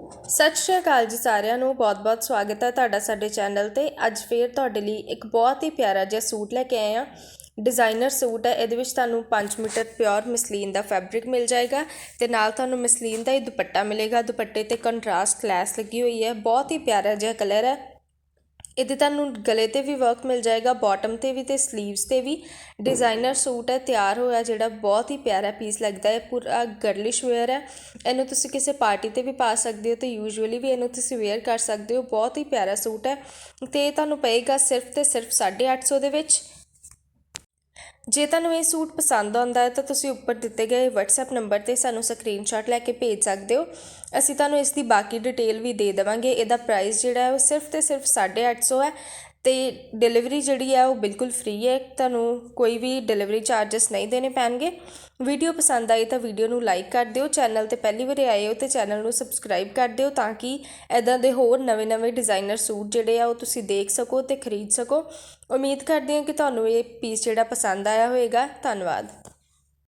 ਸਤਿ ਸ਼੍ਰੀ ਅਕਾਲ ਜੀ ਸਾਰਿਆਂ ਨੂੰ। ਬਹੁਤ-ਬਹੁਤ ਸਵਾਗਤ ਹੈ ਤੁਹਾਡਾ ਸਾਡੇ ਚੈਨਲ ਤੇ। ਅੱਜ ਫੇਰ ਤੁਹਾਡੇ ਲਈ ਇੱਕ ਬਹੁਤ ਹੀ ਪਿਆਰਾ ਜਿਹਾ ਸੂਟ ਲੈ ਕੇ ਆਏ ਆ ਡਿਜ਼ਾਈਨਰ ਸੂਟ ਹੈ, ਇਹਦੇ ਵਿੱਚ ਤੁਹਾਨੂੰ 5 ਮੀਟਰ ਪਿਓਰ ਮਸਲੀਨ ਦਾ ਫੈਬਰਿਕ ਮਿਲ ਜਾਏਗਾ ਤੇ ਨਾਲ ਤੁਹਾਨੂੰ ਮਸਲੀਨ ਦਾ ਹੀ ਦੁਪੱਟਾ ਮਿਲੇਗਾ। ਦੁਪੱਟੇ ਤੇ ਕੰਟਰਾਸਟ ਲੈਸ ਲੱਗੀ ਹੋਈ ਹੈ। ਬਹੁਤ ਹੀ ਪਿਆਰਾ ਜਿਹਾ ਕਲਰ ਹੈ। ਇਹਦੇ ਤੁਹਾਨੂੰ ਗਲੇ ਤੇ ਵੀ ਵਰਕ ਮਿਲ ਜਾਏਗਾ ਬਾਟਮ ਤੇ ਵੀ ਅਤੇ ਸਲੀਵਸ ਤੇ ਵੀ। ਡਿਜ਼ਾਈਨਰ ਸੂਟ ਹੈ, ਤਿਆਰ ਹੋਇਆ ਜਿਹੜਾ ਬਹੁਤ ਹੀ ਪਿਆਰਾ ਪੀਸ ਲੱਗਦਾ ਹੈ ਪੂਰਾ ਗਰਲਿਸ਼ ਵੇਅਰ ਹੈ। ਇਹਨੂੰ ਤੁਸੀਂ ਕਿਸੇ ਪਾਰਟੀ ਤੇ ਵੀ ਪਾ ਸਕਦੇ ਹੋ ਤੇ ਯੂਜੂਅਲੀ ਵੀ ਇਹਨੂੰ ਤੁਸੀਂ ਵੇਅਰ ਕਰ ਸਕਦੇ ਹੋ, ਬਹੁਤ ਹੀ ਪਿਆਰਾ ਸੂਟ ਹੈ। ਤੇ ਇਹ ਤੁਹਾਨੂੰ ਪਏਗਾ ਸਿਰਫ ਤੇ ਸਿਰਫ 850 ਦੇ ਵਿੱਚ। ਜੇ ਤੁਹਾਨੂੰ ਇਹ ਸੂਟ ਪਸੰਦ ਆਉਂਦਾ ਹੈ ਤਾਂ ਤੁਸੀਂ ਉੱਪਰ ਦਿੱਤੇ ਗਏ WhatsApp ਨੰਬਰ ਤੇ ਸਾਨੂੰ ਸਕਰੀਨਸ਼ਾਟ ਲੈ ਕੇ ਭੇਜ ਸਕਦੇ ਹੋ। ਅਸੀਂ ਤੁਹਾਨੂੰ ਇਸ ਦੀ ਬਾਕੀ ਡਿਟੇਲ ਵੀ ਦੇ ਦੇਵਾਂਗੇ। ਇਹਦਾ ਪ੍ਰਾਈਸ ਜਿਹੜਾ ਹੈ ਉਹ ਸਿਰਫ ਤੇ ਸਿਰਫ 850 ਹੈ। ਅਤੇ ਡਿਲੀਵਰੀ ਜਿਹੜੀ ਹੈ ਉਹ ਬਿਲਕੁਲ ਫ੍ਰੀ ਹੈ। ਤੁਹਾਨੂੰ ਕੋਈ ਵੀ ਡਿਲੀਵਰੀ ਚਾਰजेस ਨਹੀਂ ਦੇਣੇ ਪੈਣਗੇ। ਵੀਡੀਓ ਪਸੰਦ ਆਈ ਤਾਂ ਵੀਡੀਓ ਨੂੰ ਲਾਈਕ ਕਰ ਦਿਓ। ਚੈਨਲ ਤੇ ਪਹਿਲੀ ਵਾਰ ਆਏ ਹੋ ਤੇ ਚੈਨਲ ਨੂੰ ਸਬਸਕ੍ਰਾਈਬ ਕਰ ਦਿਓ ਤਾਂ ਕਿ ਐਦਾਂ ਦੇ ਹੋਰ ਨਵੇਂ-ਨਵੇਂ ਡਿਜ਼ਾਈਨਰ ਸੂਟ ਜਿਹੜੇ ਆ ਉਹ ਤੁਸੀਂ ਦੇਖ ਸਕੋ ਤੇ ਖਰੀਦ ਸਕੋ। ਉਮੀਦ ਕਰਦੇ ਹਾਂ ਕਿ ਤੁਹਾਨੂੰ ਇਹ ਪੀਸ ਜਿਹੜਾ ਪਸੰਦ ਆਇਆ ਹੋਵੇਗਾ ਧੰਨਵਾਦ।